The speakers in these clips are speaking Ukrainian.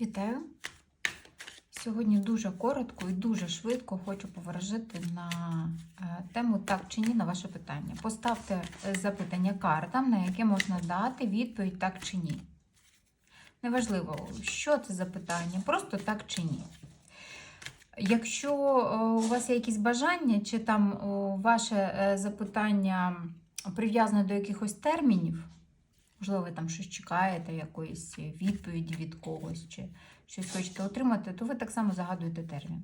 Вітаю! Сьогодні дуже коротко і дуже швидко хочу поворожити на е, тему так чи ні на ваше питання. Поставте е, запитання картам, на яке можна дати відповідь так чи ні. Неважливо, що це за питання, просто так чи ні. Якщо е, у вас є якісь бажання, чи там ваше запитання прив'язане до якихось термінів, можливо, ви там щось чекаєте, якоїсь відповіді від когось, чи щось хочете отримати, то ви так само загадуєте термін.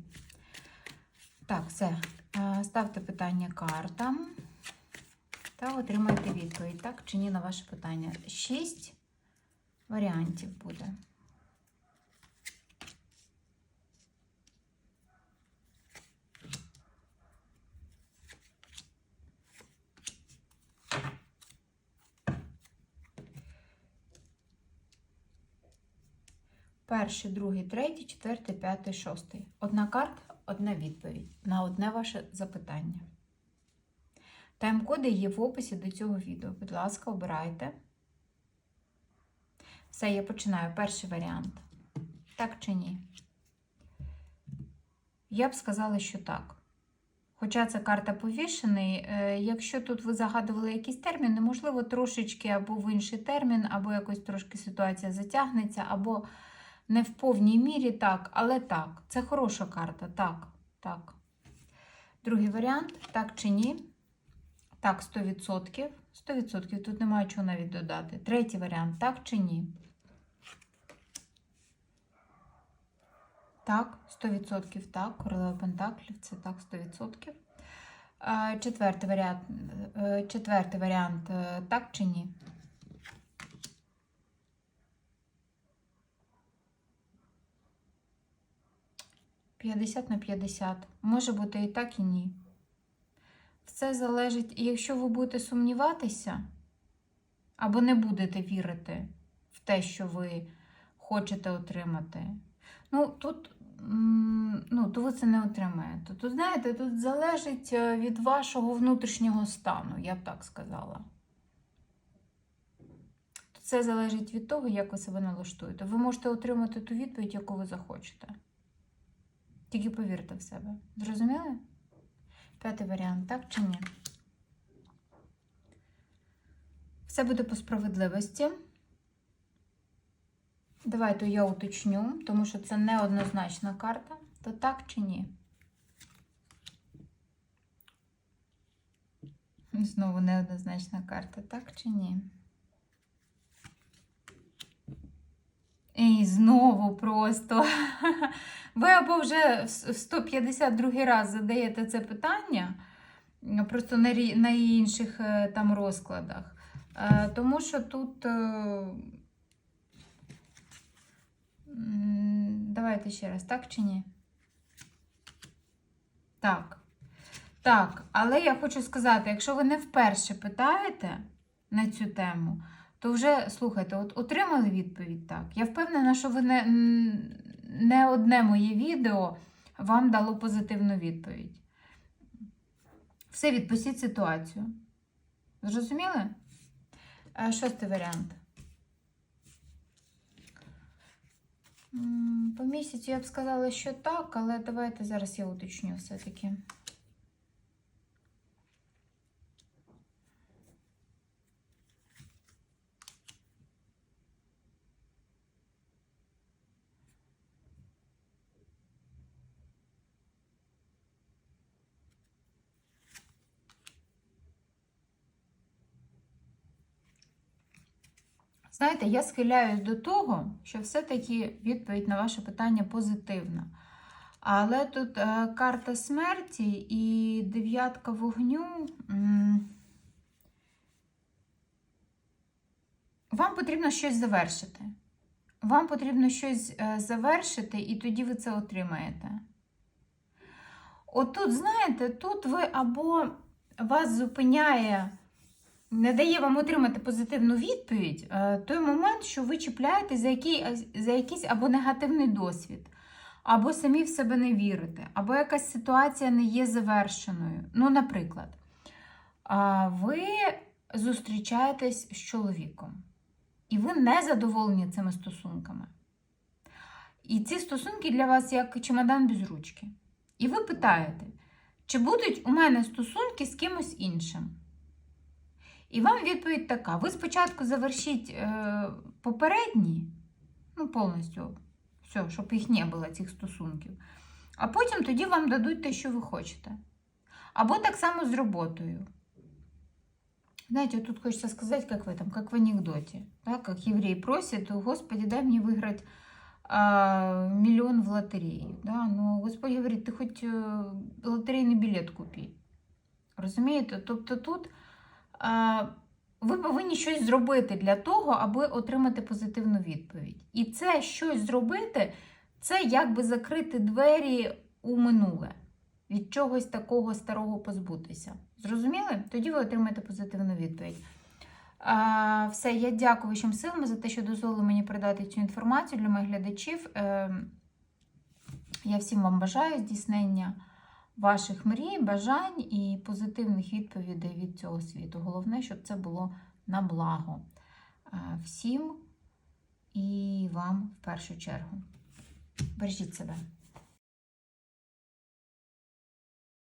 Так, все. Е, Ставте питання картам та отримайте відповідь, так чи ні на ваше питання. Шість варіантів буде. Перший, другий, третій, четвертий, п'ятий, шостий. Одна карта, одна відповідь на одне ваше запитання. Тайм-коди є в описі до цього відео. Будь ласка, обирайте. Все, я починаю. Перший варіант. Так чи ні? Я б сказала, що так. Хоча це карта повішений, е, якщо тут ви загадували якісь терміни, можливо, трошечки або в інший термін, або якось трошки ситуація затягнеться, або не в повній мірі так, але так. Це хороша карта. Так, так. Другий варіант так чи ні? Так, 100%. 100%. Тут немає чого навіть додати. Третій варіант так чи ні? Так, 100% так. Королева Пентаклів це так, 100%. Е, Четвертий варіант, е, четвертий варіант е, так чи ні? П'ятдесят на 50. Може бути і так, і ні. Все залежить, якщо ви будете сумніватися, або не будете вірити в те, що ви хочете отримати, ну тут ну, то ви це не отримаєте. Тут, знаєте, тут залежить е, від вашого внутрішнього стану, я б так сказала. Це залежить від того, як ви себе налаштуєте. Ви можете отримати ту відповідь, яку ви захочете. Тільки повірте в себе. Зрозуміли? П'ятий варіант, так чи ні? Все буде по справедливості. Давайте я уточню, тому що це неоднозначна карта. То так чи ні? Знову неоднозначна карта, так чи ні? І знову просто. Ви або вже в 152 раз задаєте це питання, просто на на інших е, там розкладах. Е, Тому що тут. е, Давайте ще раз, так чи ні? Так. Так, але я хочу сказати, якщо ви не вперше питаєте на цю тему, то вже слухайте, от отримали відповідь так. Я впевнена, що ви не, не одне моє відео вам дало позитивну відповідь. Все, відпустіть ситуацію. Зрозуміли? Е, Шостий варіант. По місяцю я б сказала, що так, але давайте зараз я уточню все-таки. Знаєте, я схиляюсь до того, що все-таки відповідь на ваше питання позитивна. Але тут е, карта смерті і дев'ятка вогню. Вам потрібно щось завершити. Вам потрібно щось е, завершити, і тоді ви це отримаєте. Отут, знаєте, тут ви або вас зупиняє не дає вам отримати позитивну відповідь е, той момент, що ви чіпляєтесь за, який, за якийсь або негативний досвід, або самі в себе не вірите, або якась ситуація не є завершеною. Ну, наприклад, ви зустрічаєтесь з чоловіком, і ви не задоволені цими стосунками. І ці стосунки для вас як чемодан без ручки. І ви питаєте, чи будуть у мене стосунки з кимось іншим? І вам відповідь така: ви спочатку завершіть е, попередні, ну, повністю, все, щоб їх не було, цих стосунків. А потім тоді вам дадуть те, що ви хочете. Або так само з роботою. Знаете, тут хочется сказать, как в этом, как в анекдоте. Да, как еврей просит, Господи, дай мне выиграть а, миллион в лотерею. Да? Но Господь говорить, ти хоч е, лотерейний білет купи. Розумієте? Тобто тут ви повинні щось зробити для того, аби отримати позитивну відповідь. І це щось зробити, це якби закрити двері у минуле. Від чогось такого старого позбутися. Зрозуміли? Тоді ви отримаєте позитивну відповідь. Все, я дякую вашим силам за те, що дозволили мені передати цю інформацію для моїх глядачів. Е, я всім вам бажаю здійснення ваших мрій, бажань і позитивних відповідей від цього світу. Головне, щоб це було на благо е, всім і вам в першу чергу. Бережіть себе.